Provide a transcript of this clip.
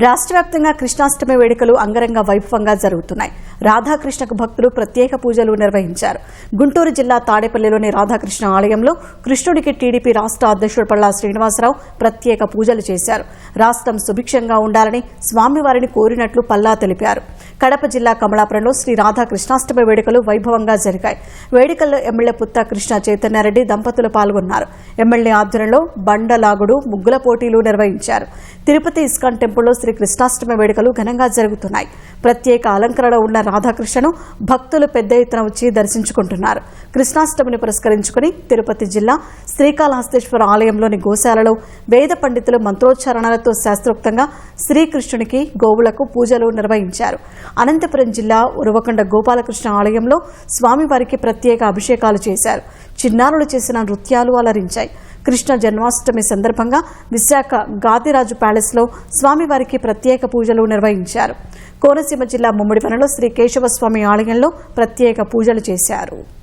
రాష్ట్ర వ్యాప్తంగా కృష్ణాష్టమి వేడుకలు అంగరంగ వైభవంగా జరుగుతున్నాయి. రాధాకృష్ణకు భక్తులు ప్రత్యేక పూజలు నిర్వహించారు. గుంటూరు జిల్లా తాడేపల్లిలోని రాధాకృష్ణ ఆలయంలో కృష్ణుడికి టీడీపీ రాష్ట్ర అధ్యక్షుడు పళ్ళా శ్రీనివాసరావు ప్రత్యేక పూజలు చేశారు. రాష్ట్రం సుభిక్షంగా ఉండాలని స్వామివారిని కోరినట్లు పల్లా తెలిపారు. కడప జిల్లా కమలాపురంలో శ్రీ రాధాకృష్ణాష్టమి వేడుకలు వైభవంగా జరిగాయి. వేడుకల్లో ఎమ్మెల్యే పుత్త కృష్ణ చైతన్యారెడ్డి దంపతులు పాల్గొన్నారు. ఎమ్మెల్యే ఆధ్వర్యంలో బండలాగుడు ముగ్గుల పోటీలు నిర్వహించారు. తిరుపతి ఇస్కాన్ టెంపుల్లో శ్రీ కృష్ణాష్టమి వేడుకలు ఘనంగా జరుగుతున్నాయి. ప్రత్యేక అలంకరణ ఉన్న రాధాకృష్ణను భక్తులు పెద్ద ఎత్తున వచ్చి దర్శించుకుంటున్నారు. కృష్ణాష్టమిని పురస్కరించుకుని తిరుపతి జిల్లా శ్రీకాళహస్తేశ్వర ఆలయంలోని గోశాలలో వేద పండితులు మంత్రోచ్చారణలతో శాస్త్రోక్తంగా శ్రీకృష్ణునికి గోవులకు పూజలు నిర్వహించారు. అనంతపురం జిల్లా ఉరవకొండ గోపాలకృష్ణ ఆలయంలో స్వామివారికి ప్రత్యేక అభిషేకాలు చేశారు. చిన్నారులు చేసిన నృత్యాలు అలరించాయి. కృష్ణ జన్మాష్టమి సందర్భంగా విశాఖ గాదిరాజు ప్యాలెస్లో స్వామివారికి ప్రత్యేక పూజలు నిర్వహించారు. కోనసీమ జిల్లా ముమ్మడివనంలో శ్రీ కేశవస్వామి ఆలయంలో ప్రత్యేక పూజలు చేశారు.